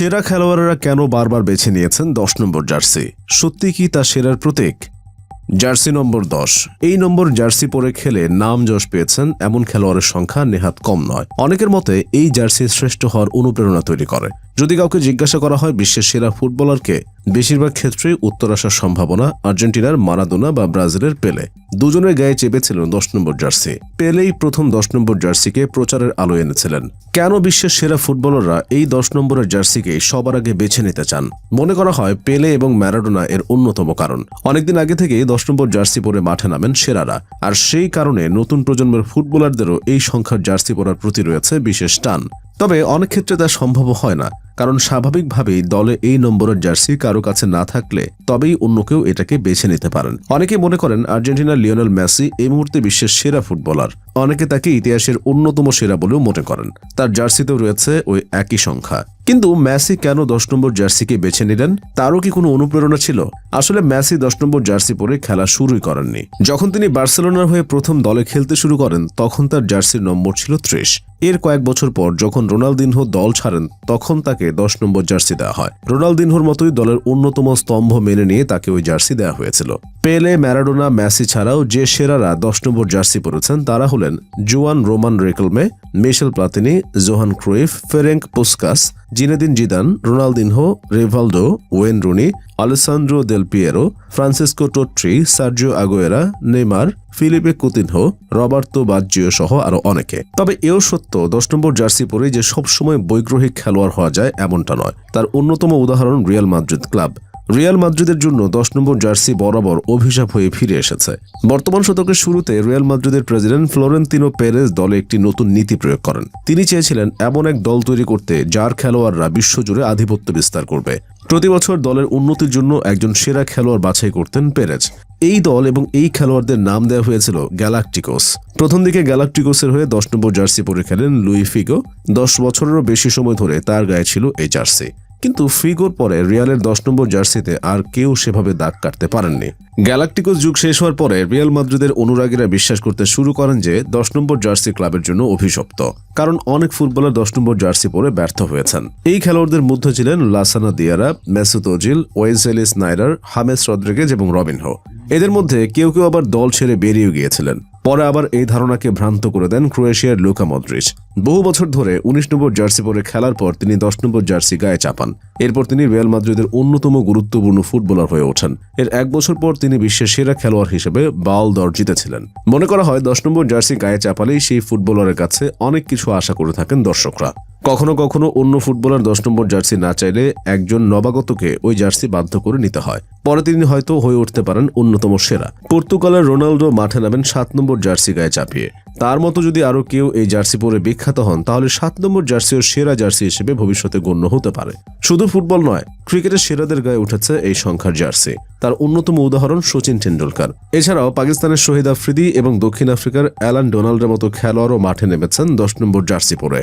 সেরা খেলোয়াড়েরা কেন বারবার বেছে নিয়েছেন দশ নম্বর জার্সি? সত্যি কি তা সেরার প্রতীক? জার্সি নম্বর দশ। এই নম্বর জার্সি পরে খেলে নাম যশ পেয়েছেন এমন খেলোয়াড়ের সংখ্যা নেহাত কম নয়। অনেকের মতে এই জার্সি শ্রেষ্ঠ হওয়ার অনুপ্রেরণা তৈরি করে। যদি কাউকে জিজ্ঞাসা করা হয় বিশ্বের সেরা ফুটবলারকে, বেশিরভাগ ক্ষেত্রেই উত্তর আসার সম্ভাবনা আর্জেন্টিনার মারাদোনা বা ব্রাজিলের পেলে। দুজনের গায়ে চেপেছিলেন দশ নম্বর জার্সি। পেলেই প্রথম দশ নম্বর জার্সিকে প্রচারের আলো এনেছিলেন। কেন বিশ্বের সেরা ফুটবলাররা এই দশ নম্বরের জার্সিকে সবার আগে বেছে নিতে চান? মনে করা হয় পেলে এবং ম্যারাডোনা এর অন্যতম কারণ। অনেকদিন আগে থেকেই দশ নম্বর জার্সি পরে মাঠে নামেন সেরারা। আর সেই কারণে নতুন প্রজন্মের ফুটবলারদেরও এই সংখ্যার জার্সি পরার প্রতি রয়েছে বিশেষ টান। তবে অনেক ক্ষেত্রে তা সম্ভব হয় না, কারণ স্বাভাবিকভাবেই দলে এই নম্বরের জার্সি কারও কাছে না থাকলে তবেই অন্য কেউ এটাকে বেছে নিতে পারেন। অনেকে মনে করেন আর্জেন্টিনার লিওনেল মেসি এই মুহূর্তে বিশ্বের সেরা ফুটবলার। অনেকে তাকে ইতিহাসের অন্যতম সেরা বলেও মনে করেন। তার জার্সিতেও রয়েছে ওই একই সংখ্যা। কিন্তু ম্যাসি কেন দশ নম্বর জার্সিকে বেছে নিলেন? তারও কি কোনো অনুপ্রেরণা ছিল? আসলে ম্যাসি দশ নম্বর জার্সি পরে খেলা শুরুই করেননি। যখন তিনি বার্সেলোনার হয়ে প্রথম দলে খেলতে শুরু করেন, তখন তার জার্সির নম্বর ছিল ত্রিশ। এর কয়েক বছর পর যখন রোনালদিনহো দল ছাড়েন, তখন তাকে দশ নম্বর জার্সি দেওয়া হয়। রোনালদিনহোর মতোই দলের অন্যতম স্তম্ভ মেনে নিয়ে তাকে ওই জার্সি দেওয়া হয়েছিল। পেলে, ম্যারাডোনা, মেসি ছাড়াও যে সেরারা দশ নম্বর জার্সি পরেছেন, তারা হলেন Juan Roman Riquelme, Michel Platini, Johan Cruyff, Ferenc Puskas, Zinedine Zidane, Ronaldinho Rivaldo Wayne Rooney, Alessandro Del Piero, Francesco Totti, Sergio Aguero, Neymar, Philippe Coutinho, Roberto Baggio সহ আরও অনেকে। তবে এও সত্য, দশ নম্বর জার্সি পরে যে সবসময় বৈগ্রহিক খেলোয়াড় হওয়া যায় এমনটা নয়। তার অন্যতম উদাহরণ রিয়াল মাদ্রিদ ক্লাব। রিয়াল মাদ্রিদের জন্য দশ নম্বর জার্সি বরাবর অভিশাপ হয়ে ফিরে এসেছে। বর্তমান শতকের শুরুতে রিয়াল মাদ্রিদের প্রেসিডেন্ট ফ্লোরেন্তিনো পেরেজ দলে একটি নতুন নীতি প্রয়োগ করেন। তিনি চেয়েছিলেন এমন এক দল তৈরি করতে যার খেলোয়াড়রা বিশ্বজুড়ে আধিপত্য বিস্তার করবে। প্রতি বছর দলের উন্নতির জন্য একজন সেরা খেলোয়াড় বাছাই করতেন পেরেজ। এই দল এবং এই খেলোয়াড়দের নাম দেওয়া হয়েছিল গ্যালাকটিকোস। প্রথম দিকে গ্যালাকটিকোসের হয়ে দশ নম্বর জার্সি পরে খেলেন লুই ফিগো। দশ বছরেরও বেশি সময় ধরে তার গায়ে ছিল এই জার্সি। কিন্তু ফিগোর পরে রিয়ালের দশ নম্বর জার্সিতে আর কেউ সেভাবে দাগ কাটতে পারেননি। গ্যালাকটিকোস যুগ শেষ হওয়ার পরে রিয়াল মাদ্রিদের অনুরাগীরা বিশ্বাস করতে শুরু করেন যে দশ নম্বর জার্সি ক্লাবের জন্য অভিশপ্ত, কারণ অনেক ফুটবলার দশ নম্বর জার্সি পরে ব্যর্থ হয়েছেন। এই খেলোয়াড়দের মধ্যে ছিলেন লাসানা দিয়ারা, মেসুত ওজিল ওয়েজেলিস নাইরার হামেস রদ্রিগেজ এবং রবিনহো। এদের মধ্যে কেউ কেউ আবার দল ছেড়ে বেরিয়ে গিয়েছিলেন। পরে আবার এই ধারণাকে ভ্রান্ত করে দেন ক্রোয়েশিয়ার লুকা মদ্রিচ বহু বছর ধরে উনিশ নম্বর জার্সি পরে খেলার পর তিনি দশ নম্বর জার্সি গায়ে চাপান। এরপর তিনি রিয়াল মাদ্রিদের অন্যতম গুরুত্বপূর্ণ ফুটবলার হয়ে ওঠেন। এর এক বছর পর তিনি বিশ্বের সেরা খেলোয়াড় হিসেবে বাউল দর জিতেছিলেন। মনে করা হয় দশ নম্বর জার্সি গায়ে চাপালেই সেই ফুটবলারের কাছে অনেক কিছু আশা করে থাকেন দর্শকরা। কখনো কখনো অন্য ফুটবলার দশ নম্বর জার্সি না চাইলে একজন নবাগতকে ওই জার্সি বাধ্য করে নিতে হয়। পরে তিনি হয়তো হয়ে উঠতে পারেন অন্যতম সেরা। পর্তুগালের রোনাল্ডো মাঠে নামেন সাত নম্বর জার্সি গায়ে চাপিয়ে। তার মতো যদি আরও কেউ এই জার্সি পরে বিখ্যাত হন, তাহলে সাত নম্বর জার্সিও সেরা জার্সি হিসেবে ভবিষ্যতে গণ্য হতে পারে। শুধু ফুটবল নয়, ক্রিকেটের সেরাদের গায়ে উঠেছে এই সংখ্যার জার্সি। তার অন্যতম উদাহরণ সচিন টেন্ডুলকার এছাড়াও পাকিস্তানের শহীদ আফ্রিদি এবং দক্ষিণ আফ্রিকার অ্যালান ডোনাল্ডের মতো খেলোয়াড়ও মাঠে নেমেছেন দশ নম্বর জার্সি পরে।